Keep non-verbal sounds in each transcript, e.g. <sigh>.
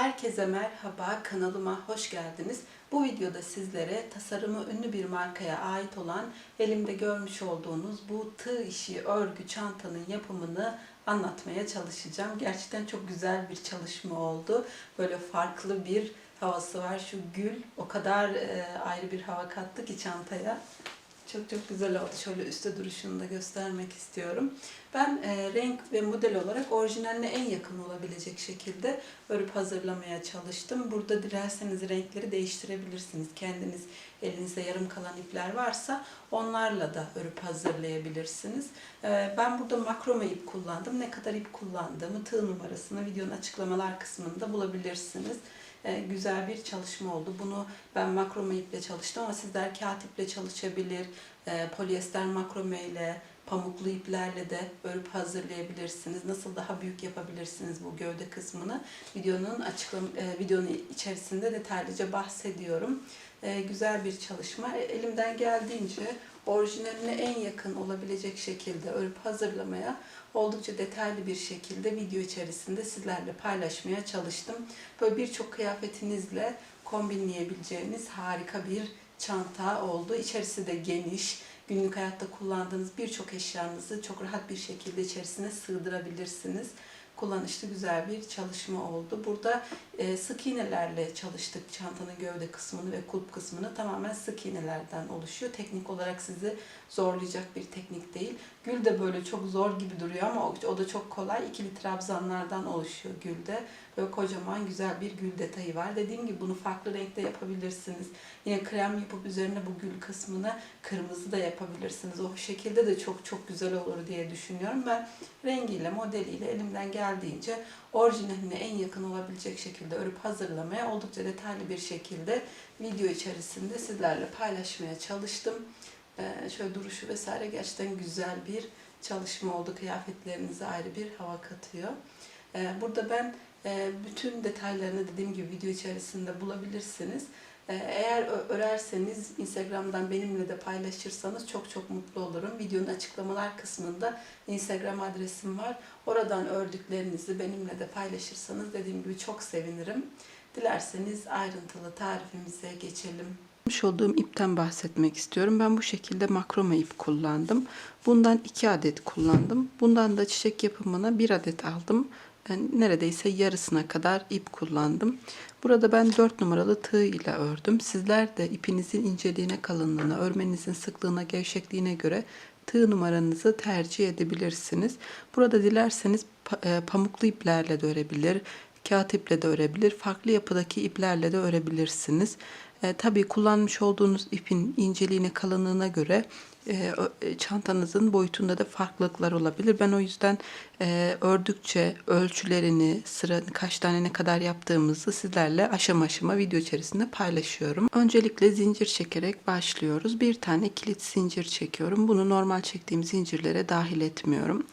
Herkese merhaba, kanalıma hoş geldiniz. Bu videoda sizlere tasarımı ünlü bir markaya ait olan elimde görmüş olduğunuz bu tığ işi örgü çantanın yapımını anlatmaya çalışacağım. Gerçekten çok güzel bir çalışma oldu. Böyle farklı bir havası var. Şu gül o kadar e, ayrı bir hava kattı ki çantaya. Çok çok güzel oldu. Şöyle üstte duruşunu da göstermek istiyorum. Ben e, renk ve model olarak orijinaline en yakın olabilecek şekilde örüp hazırlamaya çalıştım. Burada dilerseniz renkleri değiştirebilirsiniz. Kendiniz elinizde yarım kalan ipler varsa onlarla da örüp hazırlayabilirsiniz. E, ben burada makrome ip kullandım. Ne kadar ip kullandığımı tığ numarasını videonun açıklamalar kısmında bulabilirsiniz güzel bir çalışma oldu. Bunu ben makrome iple çalıştım ama sizler kağıt iple çalışabilir, e, polyester makrome ile, pamuklu iplerle de örüp hazırlayabilirsiniz. Nasıl daha büyük yapabilirsiniz bu gövde kısmını videonun açıklam e, videonun içerisinde detaylıca bahsediyorum. E, güzel bir çalışma. E, elimden geldiğince orijinaline en yakın olabilecek şekilde örüp hazırlamaya oldukça detaylı bir şekilde video içerisinde sizlerle paylaşmaya çalıştım. Böyle birçok kıyafetinizle kombinleyebileceğiniz harika bir çanta oldu. İçerisi de geniş. Günlük hayatta kullandığınız birçok eşyanızı çok rahat bir şekilde içerisine sığdırabilirsiniz kullanışlı güzel bir çalışma oldu. Burada e, sık iğnelerle çalıştık çantanın gövde kısmını ve kulp kısmını tamamen sık iğnelerden oluşuyor. Teknik olarak sizi zorlayacak bir teknik değil. Gül de böyle çok zor gibi duruyor ama o, o da çok kolay. İkili trabzanlardan oluşuyor gülde. Böyle kocaman güzel bir gül detayı var. Dediğim gibi bunu farklı renkte yapabilirsiniz. Yine krem yapıp üzerine bu gül kısmını kırmızı da yapabilirsiniz. O şekilde de çok çok güzel olur diye düşünüyorum. Ben rengiyle, modeliyle elimden geldiğince orijinaline en yakın olabilecek şekilde örüp hazırlamaya oldukça detaylı bir şekilde video içerisinde sizlerle paylaşmaya çalıştım. Ee, şöyle duruşu vesaire gerçekten güzel bir çalışma oldu. Kıyafetlerinize ayrı bir hava katıyor. Ee, burada ben e, bütün detaylarını dediğim gibi video içerisinde bulabilirsiniz. Ee, Eğer örerseniz Instagram'dan benimle de paylaşırsanız çok çok mutlu olurum. Videonun açıklamalar kısmında Instagram adresim var. Oradan ördüklerinizi benimle de paylaşırsanız dediğim gibi çok sevinirim. Dilerseniz ayrıntılı tarifimize geçelim. Yapmış olduğum ipten bahsetmek istiyorum. Ben bu şekilde makrome ip kullandım. Bundan iki adet kullandım. Bundan da çiçek yapımına bir adet aldım. Yani neredeyse yarısına kadar ip kullandım. Burada ben 4 numaralı tığ ile ördüm. Sizler de ipinizin inceliğine, kalınlığına, örmenizin sıklığına, gevşekliğine göre tığ numaranızı tercih edebilirsiniz. Burada dilerseniz e, pamuklu iplerle de örebilir, kağıt iple de örebilir, farklı yapıdaki iplerle de örebilirsiniz. E, tabii kullanmış olduğunuz ipin inceliğine, kalınlığına göre çantanızın boyutunda da farklılıklar olabilir. Ben o yüzden e, ördükçe ölçülerini, sıra kaç tane ne kadar yaptığımızı sizlerle aşama aşama video içerisinde paylaşıyorum. Öncelikle zincir çekerek başlıyoruz. Bir tane kilit zincir çekiyorum. Bunu normal çektiğim zincirlere dahil etmiyorum.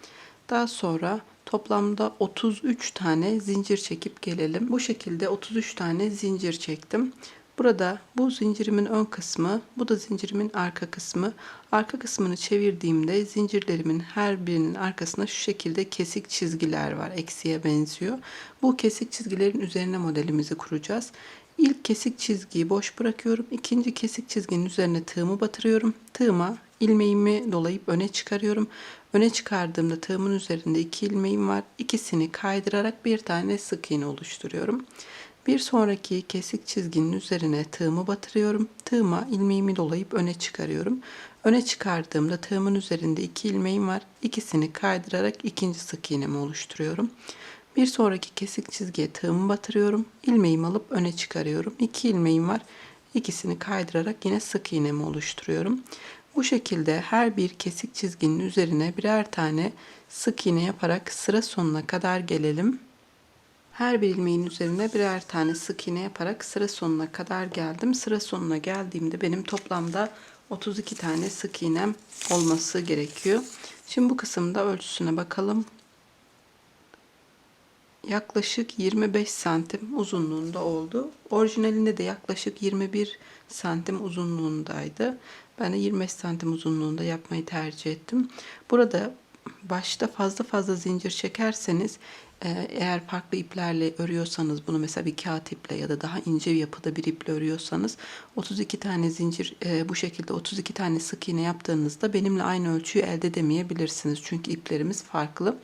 Daha sonra toplamda 33 tane zincir çekip gelelim. Bu şekilde 33 tane zincir çektim. Burada bu zincirimin ön kısmı, bu da zincirimin arka kısmı. Arka kısmını çevirdiğimde zincirlerimin her birinin arkasında şu şekilde kesik çizgiler var. Eksiye benziyor. Bu kesik çizgilerin üzerine modelimizi kuracağız. İlk kesik çizgiyi boş bırakıyorum. İkinci kesik çizginin üzerine tığımı batırıyorum. Tığıma ilmeğimi dolayıp öne çıkarıyorum. Öne çıkardığımda tığımın üzerinde iki ilmeğim var. İkisini kaydırarak bir tane sık iğne oluşturuyorum. Bir sonraki kesik çizginin üzerine tığımı batırıyorum. Tığıma ilmeğimi dolayıp öne çıkarıyorum. Öne çıkardığımda tığımın üzerinde iki ilmeğim var. İkisini kaydırarak ikinci sık iğnemi oluşturuyorum. Bir sonraki kesik çizgiye tığımı batırıyorum. İlmeğimi alıp öne çıkarıyorum. İki ilmeğim var. İkisini kaydırarak yine sık iğnemi oluşturuyorum. Bu şekilde her bir kesik çizginin üzerine birer tane sık iğne yaparak sıra sonuna kadar gelelim. Her bir ilmeğin üzerine birer tane sık iğne yaparak sıra sonuna kadar geldim. Sıra sonuna geldiğimde benim toplamda 32 tane sık iğnem olması gerekiyor. Şimdi bu kısımda ölçüsüne bakalım. Yaklaşık 25 santim uzunluğunda oldu. Orijinalinde de yaklaşık 21 santim uzunluğundaydı. Ben de 25 santim uzunluğunda yapmayı tercih ettim. Burada başta fazla fazla zincir çekerseniz Eğer farklı iplerle örüyorsanız bunu mesela bir kağıt iple ya da daha ince bir yapıda bir iple örüyorsanız 32 tane zincir e, bu şekilde 32 tane sık iğne yaptığınızda benimle aynı ölçüyü elde edemeyebilirsiniz. Çünkü iplerimiz farklı.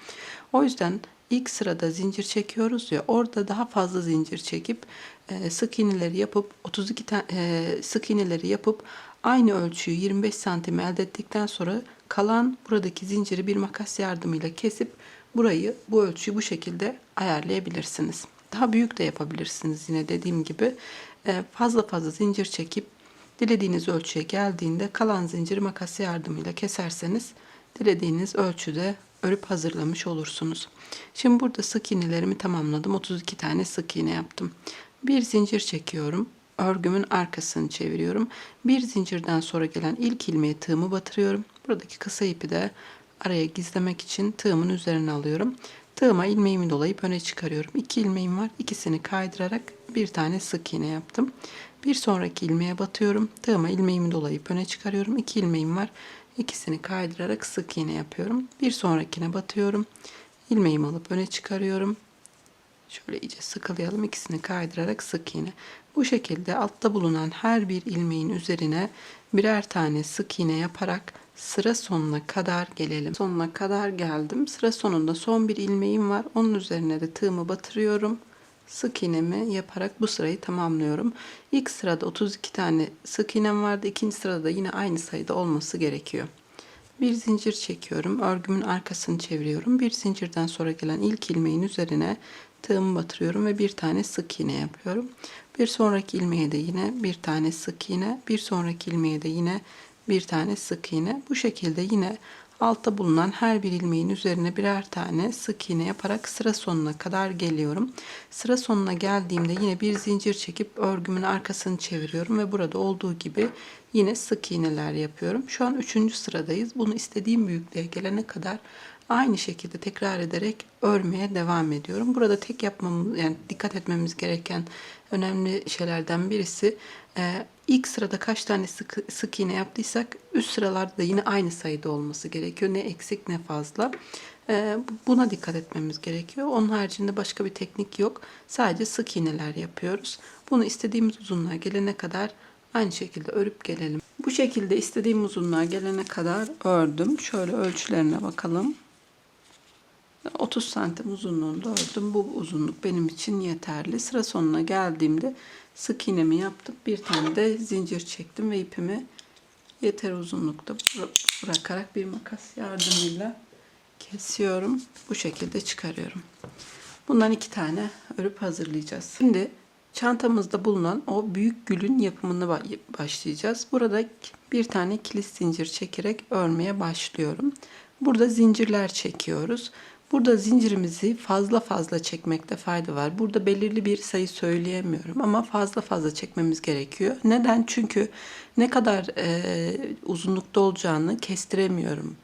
O yüzden ilk sırada zincir çekiyoruz ya orada daha fazla zincir çekip e, sık iğneleri yapıp 32 tane sık iğneleri yapıp aynı ölçüyü 25 santim elde ettikten sonra kalan buradaki zinciri bir makas yardımıyla kesip burayı bu ölçüyü bu şekilde ayarlayabilirsiniz. Daha büyük de yapabilirsiniz yine dediğim gibi E, fazla fazla zincir çekip dilediğiniz ölçüye geldiğinde kalan zinciri makas yardımıyla keserseniz dilediğiniz ölçüde örüp hazırlamış olursunuz. Şimdi burada sık iğnelerimi tamamladım. 32 tane sık iğne yaptım. Bir zincir çekiyorum. Örgümün arkasını çeviriyorum. Bir zincirden sonra gelen ilk ilmeğe tığımı batırıyorum. Buradaki kısa ipi de araya gizlemek için tığımın üzerine alıyorum. Tığıma ilmeğimi dolayıp öne çıkarıyorum. İki ilmeğim var. İkisini kaydırarak bir tane sık iğne yaptım. Bir sonraki ilmeğe batıyorum. Tığıma ilmeğimi dolayıp öne çıkarıyorum. İki ilmeğim var. İkisini kaydırarak sık iğne yapıyorum. Bir sonrakine batıyorum. İlmeğimi alıp öne çıkarıyorum. Şöyle iyice sıkılayalım. İkisini kaydırarak sık iğne. Bu şekilde altta bulunan her bir ilmeğin üzerine birer tane sık iğne yaparak sıra sonuna kadar gelelim. Sonuna kadar geldim. Sıra sonunda son bir ilmeğim var. Onun üzerine de tığımı batırıyorum. Sık iğnemi yaparak bu sırayı tamamlıyorum. İlk sırada 32 tane sık iğnem vardı. İkinci sırada da yine aynı sayıda olması gerekiyor. Bir zincir çekiyorum. Örgümün arkasını çeviriyorum. Bir zincirden sonra gelen ilk ilmeğin üzerine tığımı batırıyorum ve bir tane sık iğne yapıyorum. Bir sonraki ilmeğe de yine bir tane sık iğne, bir sonraki ilmeğe de yine bir tane sık iğne. Bu şekilde yine altta bulunan her bir ilmeğin üzerine birer tane sık iğne yaparak sıra sonuna kadar geliyorum. Sıra sonuna geldiğimde yine bir zincir çekip örgümün arkasını çeviriyorum ve burada olduğu gibi yine sık iğneler yapıyorum. Şu an üçüncü sıradayız. Bunu istediğim büyüklüğe gelene kadar aynı şekilde tekrar ederek örmeye devam ediyorum. Burada tek yapmamız yani dikkat etmemiz gereken önemli şeylerden birisi e, ilk sırada kaç tane sık, sık iğne yaptıysak üst sıralarda da yine aynı sayıda olması gerekiyor. Ne eksik ne fazla. E, buna dikkat etmemiz gerekiyor. Onun haricinde başka bir teknik yok. Sadece sık iğneler yapıyoruz. Bunu istediğimiz uzunluğa gelene kadar aynı şekilde örüp gelelim. Bu şekilde istediğim uzunluğa gelene kadar ördüm. Şöyle ölçülerine bakalım. 30 santim uzunluğunda ördüm. Bu uzunluk benim için yeterli. Sıra sonuna geldiğimde sık iğnemi yaptım. Bir tane de zincir çektim ve ipimi yeter uzunlukta bıra- bırakarak bir makas yardımıyla kesiyorum. Bu şekilde çıkarıyorum. Bundan iki tane örüp hazırlayacağız. Şimdi çantamızda bulunan o büyük gülün yapımını ba- başlayacağız. Burada bir tane kilit zincir çekerek örmeye başlıyorum. Burada zincirler çekiyoruz. Burada zincirimizi fazla fazla çekmekte fayda var. Burada belirli bir sayı söyleyemiyorum ama fazla fazla çekmemiz gerekiyor. Neden? Çünkü ne kadar e, uzunlukta olacağını kestiremiyorum.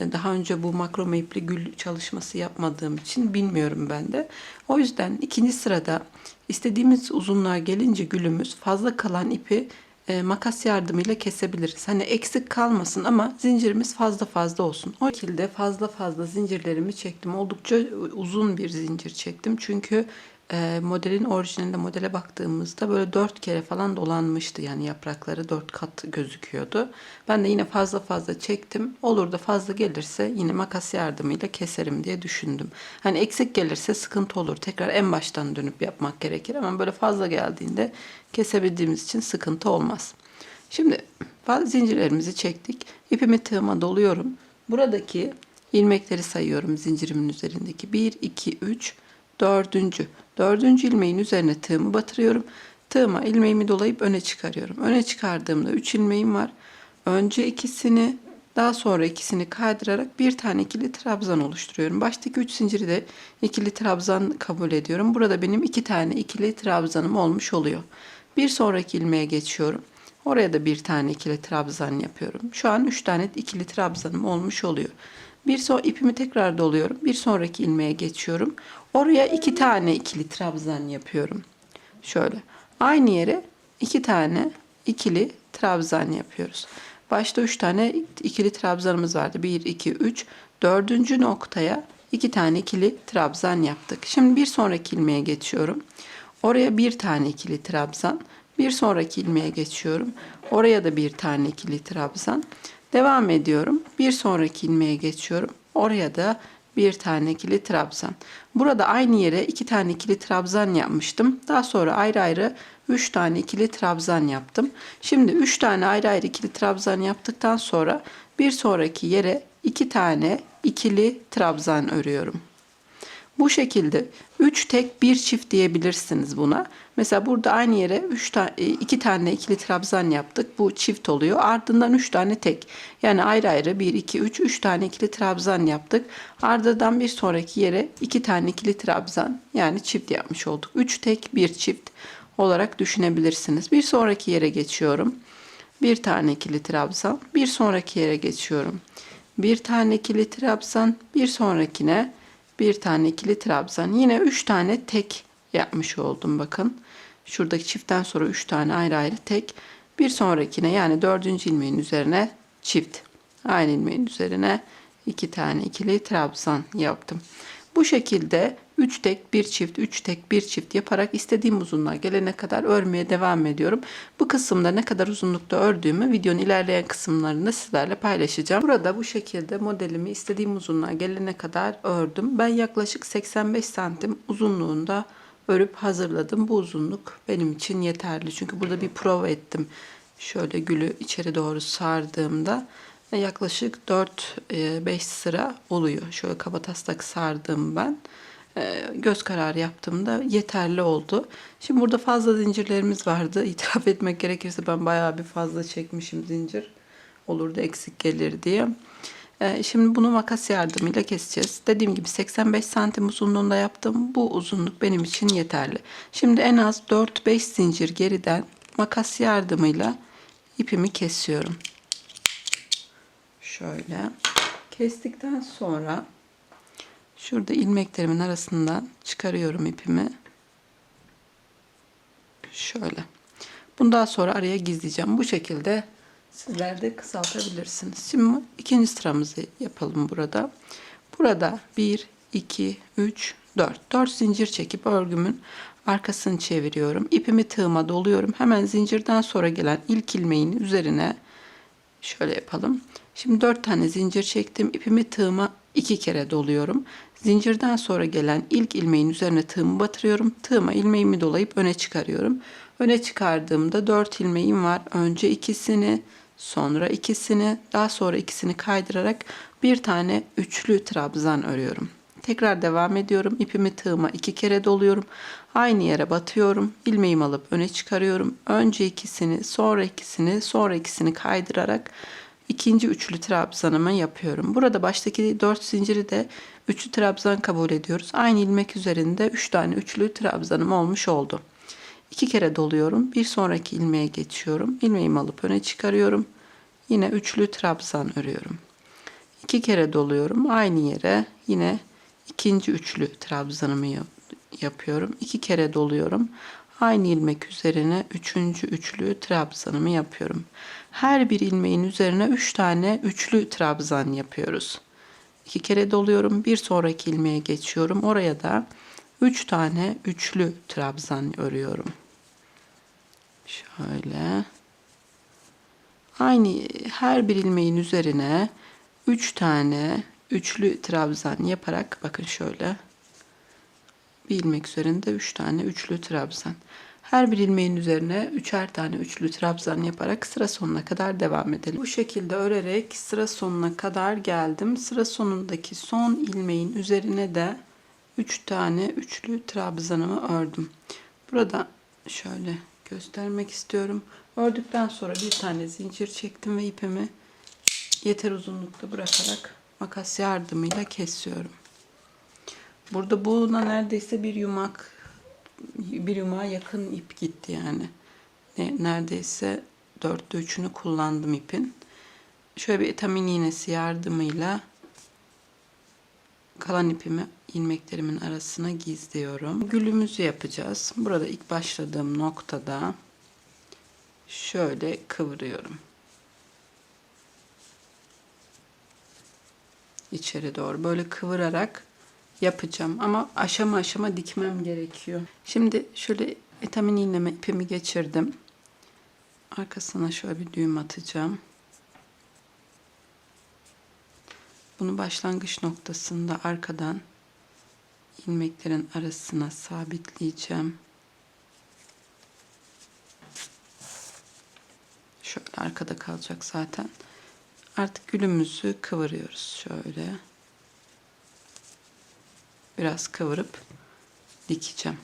E, Daha önce bu makrome ipli gül çalışması yapmadığım için bilmiyorum ben de. O yüzden ikinci sırada istediğimiz uzunluğa gelince gülümüz fazla kalan ipi e, makas yardımıyla kesebiliriz. Hani eksik kalmasın ama zincirimiz fazla fazla olsun. O şekilde fazla fazla zincirlerimi çektim. Oldukça uzun bir zincir çektim. Çünkü e, modelin orijinalinde modele baktığımızda böyle dört kere falan dolanmıştı. Yani yaprakları dört kat gözüküyordu. Ben de yine fazla fazla çektim. Olur da fazla gelirse yine makas yardımıyla keserim diye düşündüm. Hani eksik gelirse sıkıntı olur. Tekrar en baştan dönüp yapmak gerekir ama böyle fazla geldiğinde kesebildiğimiz için sıkıntı olmaz. Şimdi zincirlerimizi çektik. İpimi tığıma doluyorum. Buradaki ilmekleri sayıyorum zincirimin üzerindeki. 1, 2, 3, dördüncü. Dördüncü ilmeğin üzerine tığımı batırıyorum. Tığıma ilmeğimi dolayıp öne çıkarıyorum. Öne çıkardığımda 3 ilmeğim var. Önce ikisini daha sonra ikisini kaydırarak bir tane ikili trabzan oluşturuyorum. Baştaki 3 zinciri de ikili trabzan kabul ediyorum. Burada benim iki tane ikili trabzanım olmuş oluyor. Bir sonraki ilmeğe geçiyorum. Oraya da bir tane ikili trabzan yapıyorum. Şu an 3 tane ikili trabzanım olmuş oluyor. Bir son ipimi tekrar doluyorum. Bir sonraki ilmeğe geçiyorum. Oraya iki tane ikili trabzan yapıyorum. Şöyle. Aynı yere iki tane ikili trabzan yapıyoruz. Başta üç tane ikili trabzanımız vardı. Bir, iki, üç. Dördüncü noktaya iki tane ikili trabzan yaptık. Şimdi bir sonraki ilmeğe geçiyorum. Oraya bir tane ikili trabzan. Bir sonraki ilmeğe geçiyorum. Oraya da bir tane ikili trabzan. Devam ediyorum. Bir sonraki ilmeğe geçiyorum. Oraya da bir tane ikili trabzan. Burada aynı yere iki tane ikili trabzan yapmıştım. Daha sonra ayrı ayrı üç tane ikili trabzan yaptım. Şimdi üç tane ayrı ayrı ikili trabzan yaptıktan sonra bir sonraki yere iki tane ikili trabzan örüyorum. Bu şekilde 3 tek bir çift diyebilirsiniz buna. Mesela burada aynı yere 3 tane 2 tane ikili trabzan yaptık. Bu çift oluyor. Ardından 3 tane tek. Yani ayrı ayrı 1 2 3 3 tane ikili trabzan yaptık. Ardından bir sonraki yere 2 tane ikili trabzan yani çift yapmış olduk. 3 tek bir çift olarak düşünebilirsiniz. Bir sonraki yere geçiyorum. Bir tane ikili trabzan. Bir sonraki yere geçiyorum. Bir tane ikili trabzan. Bir sonrakine bir tane ikili trabzan. Yine üç tane tek yapmış oldum bakın. Şuradaki çiftten sonra üç tane ayrı ayrı tek. Bir sonrakine yani dördüncü ilmeğin üzerine çift. Aynı ilmeğin üzerine iki tane ikili trabzan yaptım. Bu şekilde 3 tek bir çift 3 tek bir çift yaparak istediğim uzunluğa gelene kadar örmeye devam ediyorum. Bu kısımda ne kadar uzunlukta ördüğümü videonun ilerleyen kısımlarında sizlerle paylaşacağım. Burada bu şekilde modelimi istediğim uzunluğa gelene kadar ördüm. Ben yaklaşık 85 santim uzunluğunda örüp hazırladım. Bu uzunluk benim için yeterli. Çünkü burada bir prova ettim. Şöyle gülü içeri doğru sardığımda yaklaşık 4-5 sıra oluyor. Şöyle kabataslak sardım ben. E, Göz kararı yaptığımda yeterli oldu. Şimdi burada fazla zincirlerimiz vardı. <laughs> İtiraf etmek gerekirse ben bayağı bir fazla çekmişim zincir. Olurdu eksik gelir diye. E, Şimdi bunu makas yardımıyla keseceğiz. Dediğim gibi 85 santim uzunluğunda yaptım. Bu uzunluk benim için yeterli. Şimdi en az 4-5 zincir geriden makas yardımıyla ipimi kesiyorum. Şöyle kestikten sonra şurada ilmeklerimin arasından çıkarıyorum ipimi. Şöyle. Bundan sonra araya gizleyeceğim. Bu şekilde sizler de kısaltabilirsiniz. Şimdi ikinci sıramızı yapalım burada. Burada 1, 2, 3, 4. 4 zincir çekip örgümün arkasını çeviriyorum. İpimi tığıma doluyorum. Hemen zincirden sonra gelen ilk ilmeğin üzerine şöyle yapalım. Şimdi 4 tane zincir çektim. İpimi tığıma 2 kere doluyorum. Zincirden sonra gelen ilk ilmeğin üzerine tığımı batırıyorum. Tığıma ilmeğimi dolayıp öne çıkarıyorum. Öne çıkardığımda 4 ilmeğim var. Önce ikisini, sonra ikisini, daha sonra ikisini kaydırarak bir tane üçlü trabzan örüyorum. Tekrar devam ediyorum. İpimi tığıma iki kere doluyorum. Aynı yere batıyorum. İlmeğimi alıp öne çıkarıyorum. Önce ikisini, sonra ikisini, sonra ikisini kaydırarak ikinci üçlü trabzanımı yapıyorum. Burada baştaki 4 zinciri de üçlü trabzan kabul ediyoruz. Aynı ilmek üzerinde 3 tane üçlü trabzanım olmuş oldu. İki kere doluyorum. Bir sonraki ilmeğe geçiyorum. İlmeğimi alıp öne çıkarıyorum. Yine üçlü trabzan örüyorum. İki kere doluyorum. Aynı yere yine ikinci üçlü trabzanımı yapıyorum. İki kere doluyorum. Aynı ilmek üzerine üçüncü üçlü trabzanımı yapıyorum. Her bir ilmeğin üzerine üç tane üçlü trabzan yapıyoruz. İki kere doluyorum. Bir sonraki ilmeğe geçiyorum. Oraya da üç tane üçlü trabzan örüyorum. Şöyle. Aynı her bir ilmeğin üzerine üç tane üçlü trabzan yaparak bakın şöyle bir ilmek üzerinde üç tane üçlü trabzan. Her bir ilmeğin üzerine üçer tane üçlü trabzan yaparak sıra sonuna kadar devam edelim. Bu şekilde örerek sıra sonuna kadar geldim. Sıra sonundaki son ilmeğin üzerine de 3 tane üçlü trabzanımı ördüm. Burada şöyle göstermek istiyorum. Ördükten sonra bir tane zincir çektim ve ipimi yeter uzunlukta bırakarak makas yardımıyla kesiyorum. Burada buna neredeyse bir yumak bir yumağa yakın ip gitti yani. Ne, neredeyse dörtte üçünü kullandım ipin. Şöyle bir etamin iğnesi yardımıyla kalan ipimi ilmeklerimin arasına gizliyorum. Gülümüzü yapacağız. Burada ilk başladığım noktada şöyle kıvırıyorum. İçeri doğru böyle kıvırarak yapacağım ama aşama aşama dikmem gerekiyor. Şimdi şöyle vitamin iğneme ipimi geçirdim. Arkasına şöyle bir düğüm atacağım. Bunu başlangıç noktasında arkadan ilmeklerin arasına sabitleyeceğim. Şöyle arkada kalacak zaten. Artık gülümüzü kıvırıyoruz şöyle. Biraz kıvırıp dikeceğim.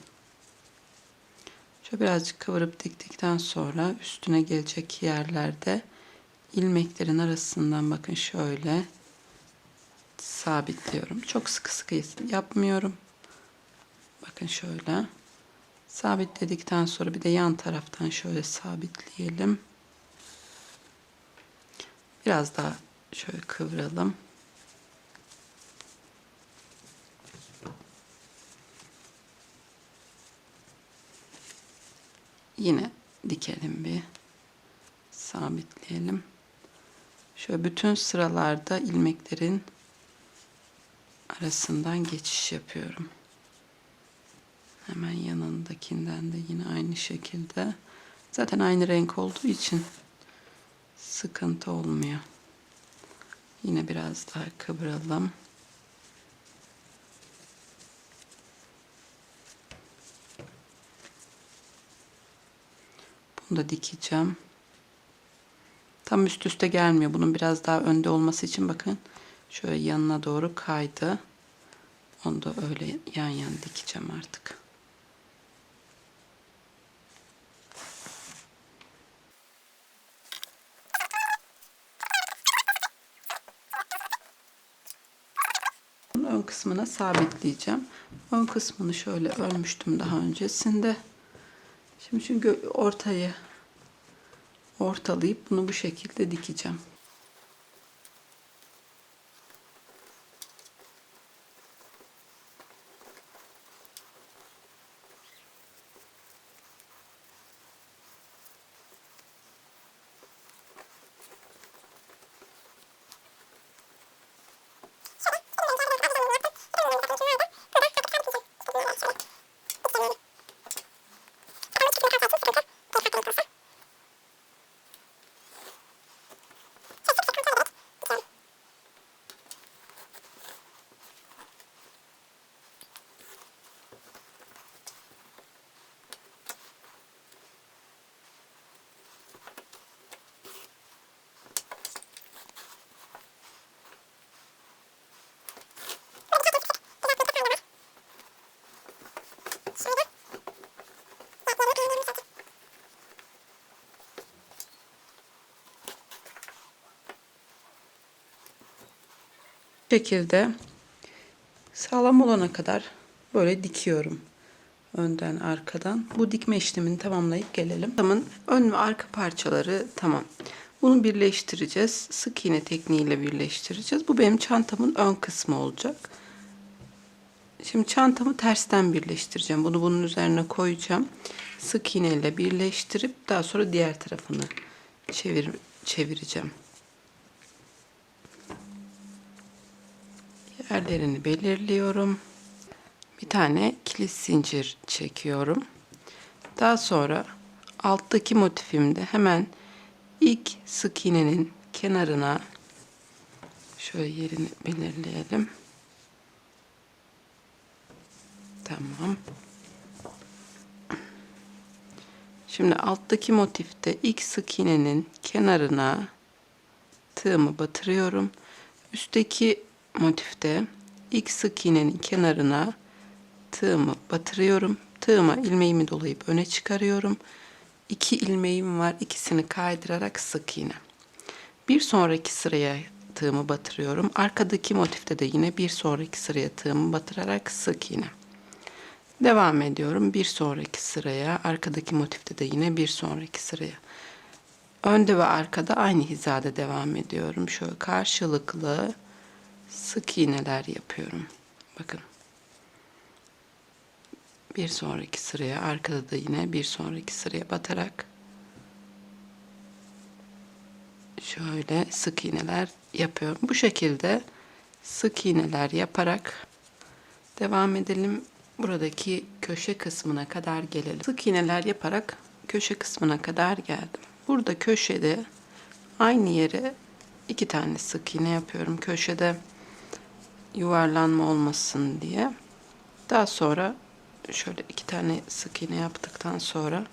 Şöyle birazcık kıvırıp diktikten sonra üstüne gelecek yerlerde ilmeklerin arasından bakın şöyle sabitliyorum. Çok sıkı sıkı yapmıyorum. Bakın şöyle. Sabitledikten sonra bir de yan taraftan şöyle sabitleyelim. Biraz daha şöyle kıvıralım. Yine dikelim bir. Sabitleyelim. Şöyle bütün sıralarda ilmeklerin arasından geçiş yapıyorum. Hemen yanındakinden de yine aynı şekilde. Zaten aynı renk olduğu için sıkıntı olmuyor. Yine biraz daha kıvıralım. Bunu da dikeceğim. Tam üst üste gelmiyor. Bunun biraz daha önde olması için bakın. Şöyle yanına doğru kaydı. Onu da öyle yan yan dikeceğim artık. Ön kısmına sabitleyeceğim. Ön kısmını şöyle örmüştüm daha öncesinde. Şimdi çünkü ortayı ortalayıp bunu bu şekilde dikeceğim. Şekilde sağlam olana kadar böyle dikiyorum. Önden arkadan. Bu dikme işlemini tamamlayıp gelelim. Tamın ön ve arka parçaları tamam. Bunu birleştireceğiz. Sık iğne tekniğiyle birleştireceğiz. Bu benim çantamın ön kısmı olacak. Şimdi çantamı tersten birleştireceğim. Bunu bunun üzerine koyacağım. Sık iğne ile birleştirip daha sonra diğer tarafını çevir çevireceğim. Yerlerini belirliyorum. Bir tane kilit zincir çekiyorum. Daha sonra alttaki motifimde hemen ilk sık iğnenin kenarına şöyle yerini belirleyelim. Tamam. Şimdi alttaki motifte ilk sık iğnenin kenarına tığımı batırıyorum. Üstteki motifte ilk sık iğnenin kenarına tığımı batırıyorum. Tığıma ilmeğimi dolayıp öne çıkarıyorum. İki ilmeğim var. İkisini kaydırarak sık iğne. Bir sonraki sıraya tığımı batırıyorum. Arkadaki motifte de yine bir sonraki sıraya tığımı batırarak sık iğne. Devam ediyorum. Bir sonraki sıraya, arkadaki motifte de yine bir sonraki sıraya. Önde ve arkada aynı hizada devam ediyorum. Şöyle karşılıklı sık iğneler yapıyorum. Bakın. Bir sonraki sıraya, arkada da yine bir sonraki sıraya batarak şöyle sık iğneler yapıyorum. Bu şekilde sık iğneler yaparak Devam edelim. Buradaki köşe kısmına kadar gelelim. Sık iğneler yaparak köşe kısmına kadar geldim. Burada köşede aynı yere iki tane sık iğne yapıyorum. Köşede yuvarlanma olmasın diye. Daha sonra şöyle iki tane sık iğne yaptıktan sonra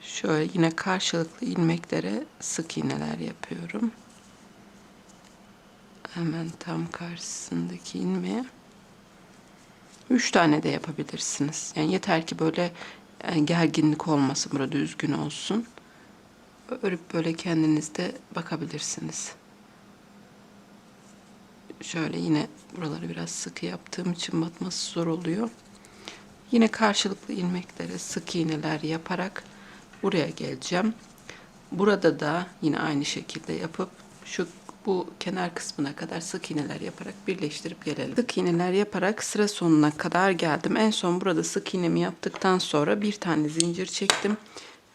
şöyle yine karşılıklı ilmeklere sık iğneler yapıyorum. Hemen tam karşısındaki ilmeğe. Üç tane de yapabilirsiniz. Yani yeter ki böyle yani gerginlik olmasın, burada düzgün olsun. Örüp böyle kendiniz bakabilirsiniz. Şöyle yine buraları biraz sıkı yaptığım için batması zor oluyor. Yine karşılıklı ilmeklere sık iğneler yaparak buraya geleceğim. Burada da yine aynı şekilde yapıp şu bu kenar kısmına kadar sık iğneler yaparak birleştirip gelelim. Sık iğneler yaparak sıra sonuna kadar geldim. En son burada sık iğnemi yaptıktan sonra bir tane zincir çektim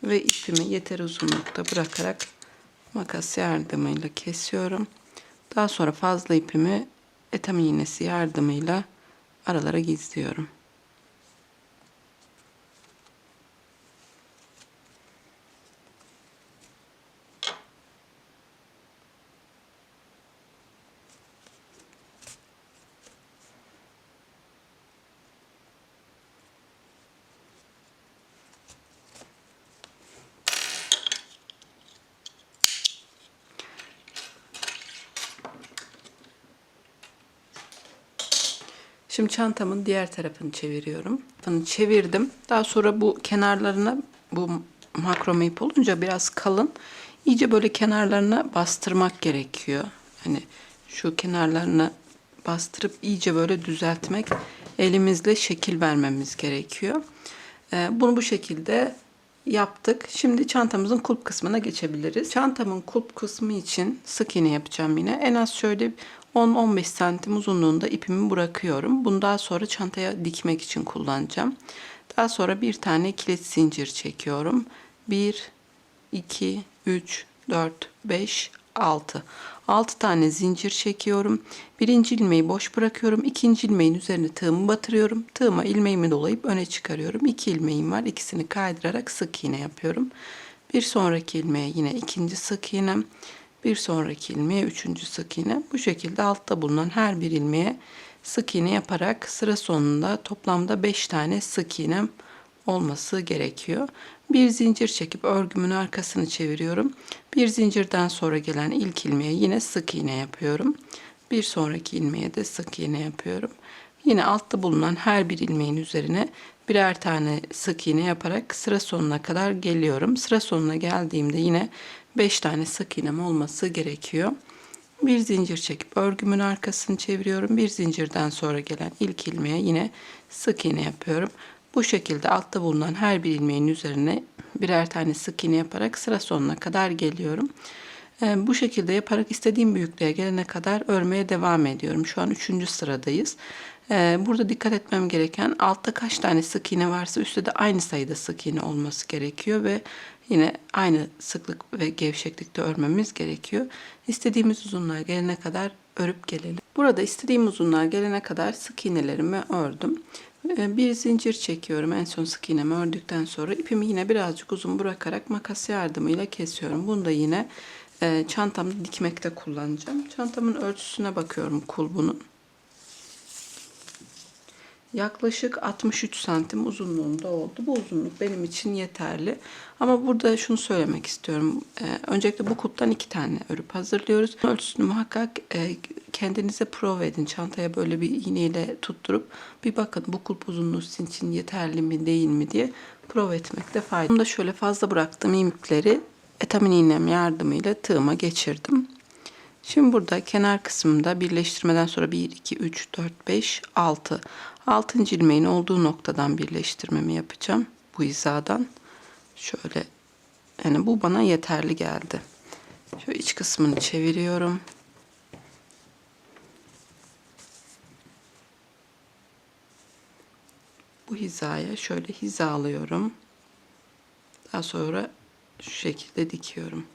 ve ipimi yeter uzunlukta bırakarak makas yardımıyla kesiyorum. Daha sonra fazla ipimi etam iğnesi yardımıyla aralara gizliyorum. Şimdi çantamın diğer tarafını çeviriyorum. Bunu çevirdim. Daha sonra bu kenarlarına bu makrome ip olunca biraz kalın. İyice böyle kenarlarına bastırmak gerekiyor. Hani şu kenarlarına bastırıp iyice böyle düzeltmek, elimizle şekil vermemiz gerekiyor. Ee, bunu bu şekilde yaptık. Şimdi çantamızın kulp kısmına geçebiliriz. Çantamın kulp kısmı için sık iğne yapacağım yine. En az şöyle 10-15 santim uzunluğunda ipimi bırakıyorum. Bunu daha sonra çantaya dikmek için kullanacağım. Daha sonra bir tane kilit zincir çekiyorum. 1, 2, 3, 4, 5, 6. 6 tane zincir çekiyorum. Birinci ilmeği boş bırakıyorum. İkinci ilmeğin üzerine tığımı batırıyorum. Tığıma ilmeğimi dolayıp öne çıkarıyorum. İki ilmeğim var. İkisini kaydırarak sık iğne yapıyorum. Bir sonraki ilmeğe yine ikinci sık iğnem. Bir sonraki ilmeğe üçüncü sık iğne. Bu şekilde altta bulunan her bir ilmeğe sık iğne yaparak sıra sonunda toplamda 5 tane sık iğnem olması gerekiyor. Bir zincir çekip örgümün arkasını çeviriyorum. Bir zincirden sonra gelen ilk ilmeğe yine sık iğne yapıyorum. Bir sonraki ilmeğe de sık iğne yapıyorum. Yine altta bulunan her bir ilmeğin üzerine birer tane sık iğne yaparak sıra sonuna kadar geliyorum. Sıra sonuna geldiğimde yine 5 tane sık iğnem olması gerekiyor. Bir zincir çekip örgümün arkasını çeviriyorum. Bir zincirden sonra gelen ilk ilmeğe yine sık iğne yapıyorum. Bu şekilde altta bulunan her bir ilmeğin üzerine birer tane sık iğne yaparak sıra sonuna kadar geliyorum. Ee, bu şekilde yaparak istediğim büyüklüğe gelene kadar örmeye devam ediyorum. Şu an 3. sıradayız. Ee, burada dikkat etmem gereken altta kaç tane sık iğne varsa üstte de aynı sayıda sık iğne olması gerekiyor ve yine aynı sıklık ve gevşeklikte örmemiz gerekiyor. İstediğimiz uzunluğa gelene kadar örüp gelelim. Burada istediğim uzunluğa gelene kadar sık iğnelerimi ördüm. Ee, bir zincir çekiyorum. En son sık iğnemi ördükten sonra ipimi yine birazcık uzun bırakarak makas yardımıyla kesiyorum. Bunu da yine e, çantamda dikmekte kullanacağım. Çantamın ölçüsüne bakıyorum kulbunun. Yaklaşık 63 santim uzunluğunda oldu. Bu uzunluk benim için yeterli. Ama burada şunu söylemek istiyorum. Ee, öncelikle bu kulptan iki tane örüp hazırlıyoruz. Ölçüsünü muhakkak e, kendinize prova edin. Çantaya böyle bir iğneyle tutturup bir bakın bu kulp uzunluğu sizin için yeterli mi değil mi diye prova etmekte fayda. Bunu da şöyle fazla bıraktığım ipleri etamin iğnem yardımıyla tığıma geçirdim. Şimdi burada kenar kısmında birleştirmeden sonra 1, 2, 3, 4, 5, 6. 6. ilmeğin olduğu noktadan birleştirmemi yapacağım. Bu hizadan. Şöyle yani bu bana yeterli geldi. Şöyle iç kısmını çeviriyorum. Bu hizaya şöyle hizalıyorum. Daha sonra şu şekilde dikiyorum.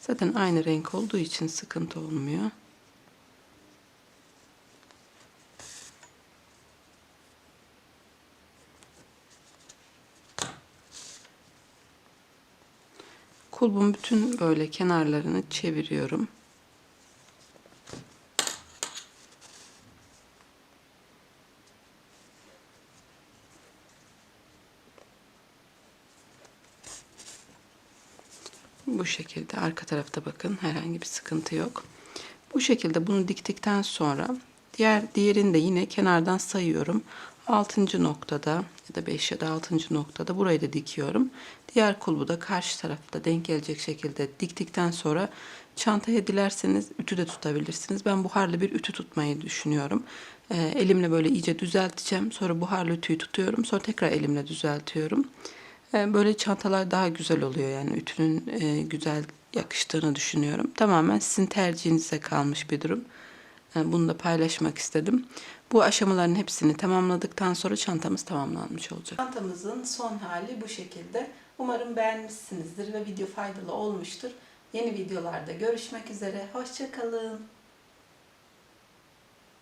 Zaten aynı renk olduğu için sıkıntı olmuyor. Kulbun bütün böyle kenarlarını çeviriyorum. Bu şekilde arka tarafta bakın herhangi bir sıkıntı yok. Bu şekilde bunu diktikten sonra diğer diğerini de yine kenardan sayıyorum. 6. noktada ya da 5 ya da 6. noktada burayı da dikiyorum. Diğer kulbu da karşı tarafta denk gelecek şekilde diktikten sonra çantaya dilerseniz ütü de tutabilirsiniz. Ben buharlı bir ütü tutmayı düşünüyorum. Ee, elimle böyle iyice düzelteceğim. Sonra buharlı ütüyü tutuyorum. Sonra tekrar elimle düzeltiyorum. Ee, Böyle çantalar daha güzel oluyor yani ütünün e, güzel yakıştığını düşünüyorum. Tamamen sizin tercihinize kalmış bir durum. Yani Bunu da paylaşmak istedim. Bu aşamaların hepsini tamamladıktan sonra çantamız tamamlanmış olacak. Çantamızın son hali bu şekilde. Umarım beğenmişsinizdir ve video faydalı olmuştur. Yeni videolarda görüşmek üzere. Hoşçakalın.